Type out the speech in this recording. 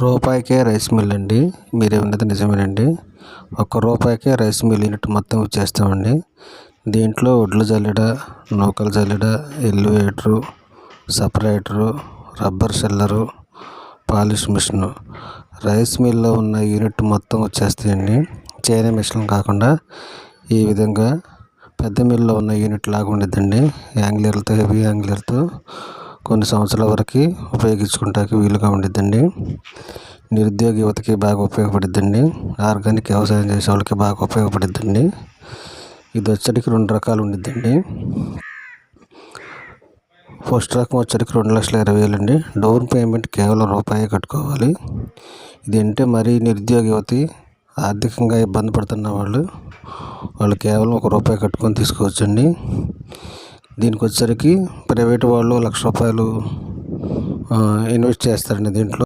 రూపాయికే rice mill అండి. మీరు విన్నది నిజమేనండి. ఒక్క రూపాయికే రైస్ మిల్ యూనిట్ మొత్తం ఇచ్చేస్తామండి. దీంట్లో వడ్లు జల్లెడ నూకలు జల్లెడ elevator separator rubber sheller polish machine. Rice మిల్లో ఉన్న యూనిట్ మొత్తం వచ్చేస్తాయండి. చైనా మిషన్ కాకుండా ఈ విధంగా పెద్ద మిల్లో ఉన్న యూనిట్ లాగా ఉండిద్దండి యాంగ్లర్లతో హెవీ యాంగ్లర్తో కొన్ని సంవత్సరాల వరకు ఉపయోగించుకుంటానికి వీలుగా ఉండిద్దండి. నిరుద్యోగ యువతకి బాగా ఉపయోగపడిద్దండి. ఆర్గానిక్ వ్యవసాయం చేసే వాళ్ళకి బాగా ఉపయోగపడిద్దండి. ఇది వచ్చరికి రెండు రకాలు ఉండిద్దండి. ఫస్ట్ రకం వచ్చరికి రెండు లక్షల ఇరవై వేలు అండి డౌన్ పేమెంట్ కేవలం రూపాయి కట్టుకోవాలి. ఇది అంటే మరీ నిరుద్యోగ యువతి ఆర్థికంగా ఇబ్బంది పడుతున్న వాళ్ళు వాళ్ళు కేవలం ఒక రూపాయి కట్టుకొని తీసుకోవచ్చండి. దీనికి వచ్చేసరికి ప్రైవేట్ వాళ్ళు లక్ష రూపాయలు ఇన్వెస్ట్ చేస్తారండి దీంట్లో.